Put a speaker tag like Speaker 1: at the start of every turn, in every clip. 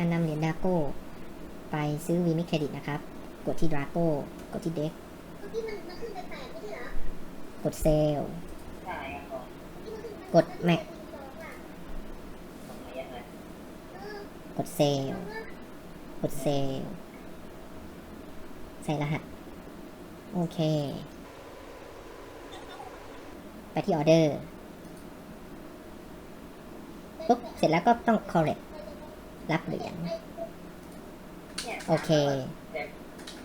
Speaker 1: การนำเหรียญดาโก้ไปซื้อวีมิเครดิตนะครับ กดที่ดราโก้กดที่เด็ก
Speaker 2: กดเซ
Speaker 1: ล
Speaker 2: ก
Speaker 1: ดแม็ก
Speaker 2: ก
Speaker 1: ดเซลกดเซลใส่รหัส โอเค ไปที่ออเดอร์ปุ๊บเสร็จแล้วก็ต้อง correct รับเหรียญ
Speaker 3: เนี่ย
Speaker 1: โอเค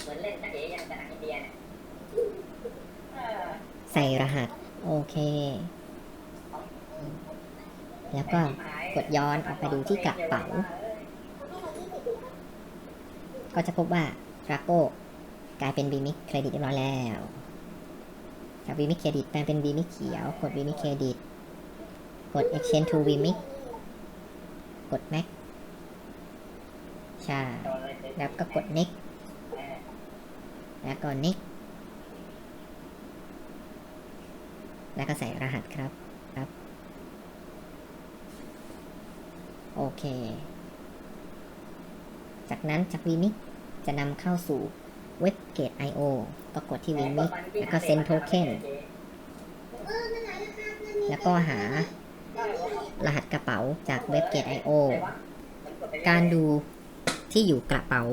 Speaker 3: เหมือนเล่นตั้งเอ๋ยังจากอินเดียเนี่ยเออ
Speaker 1: ใส่รหัส โอเค แล้วก็กดย้อนออกไปดูที่กระเป๋า ก็จะพบว่าราโก้กลายเป็นบีมิเครดิตเรียบร้อยแล้วจากบีมิเครดิตแปลงเป็นบีมิเขียว กดบีมิเครดิต กด exchange to บีมิกด mac ใช่ แล้วก็กด next แล้วก็ next แล้วก็ใส่รหัสครับครับ โอเค จากนั้นจาก vmix จะนำเข้าสู่เว็บ Gate IO ก็กดที่ vmix แล้วก็ send token
Speaker 2: เออนั่นไงนะครับนั่นนี่
Speaker 1: แล้วก็หารหัสกระเป๋าจากเว็บ Gate IO การดู ที่อยู่กระเป๋า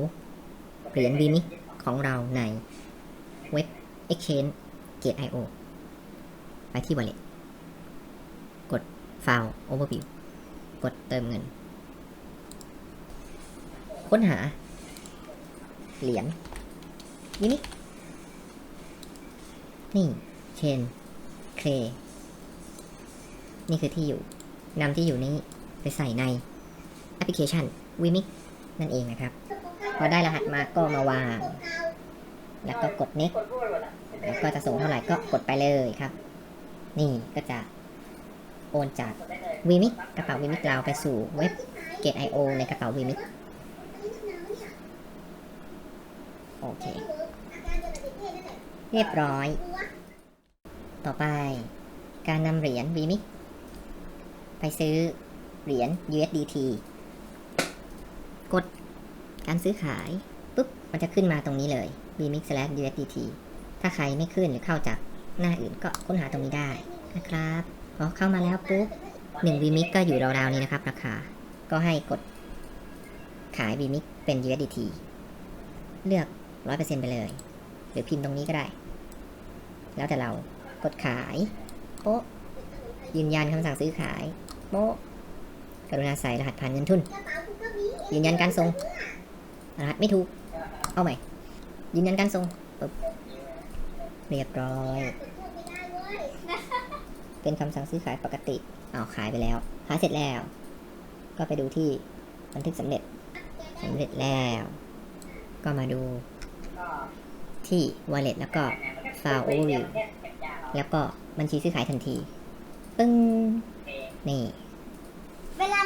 Speaker 1: เหรียญ vmix ของเราในเว็บ Exchange Gate IO ไปที่ Wallet กด File Overview กดเติมเงิน ค้นหา เหรียญวินินี่เชนเคนี่คือที่อยู่นำที่อยู่นี้ไปใส่ในแอปพลิเคชันวิมิก นั่นเองนะครับ พอได้รหัสมาก็มาวาง แล้วก็กด next
Speaker 3: คนพูดหมดอะ
Speaker 1: แล้วก็จะส่งเท่าไหร่ก็กดไปเลยครับ นี่ก็จะโอนจากวิมิกกระเป๋าวิมิกเราไปสู่เว็บ Gate IO ในกระเป๋าวิมิกโอเค
Speaker 2: เรี
Speaker 1: ยบร้อย ต่อไป การนำเหรียญ VMIX ไปซื้อเหรียญ USDT กดการซื้อขายปุ๊บมันจะขึ้นมาตรงนี้เลย VMIX slash USDT ถ้าใครไม่ขึ้นหรือเข้าจากหน้าอื่นก็ค้นหาตรงนี้ได้นะครับพอเข้ามาแล้วปุ๊บ1 VMIX ก็อยู่ราวๆนี้นะครับ ราคา ก็ให้กดขาย VMIX เป็น USDT เลือก 100%ไปเลย หรือพิมพ์ตรงนี้ก็ได้ แล้วแต่เรากดขายโป๊ะยืนยันคำสั่งซื้อขายโป๊ะกรุณาใส่รหัสผ่านเงินทุน ยืนยันการส่งรหัสไม่ถูก เอาใหม่ ยืนยันการส่งปึ๊บเรียบร้อย
Speaker 2: เป็
Speaker 1: นคำสั่งซื้อขายปกติเอาขายไปแล้ว ขายเสร็จแล้ว ก็ไปดูที่บันทึกสำเร็จสำเร็จแล้ว ก็มาดูที่ wallet แล้วก็ file overview แล้วก็บัญชีซื้อขายทันที ปึ้ง นี่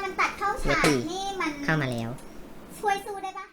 Speaker 2: มันตัดเข้าฉาก
Speaker 1: เดี๋ยวตี
Speaker 2: นี่มัน
Speaker 1: เข้ามาแล้ว
Speaker 2: ช่วยสู้ได้ปะ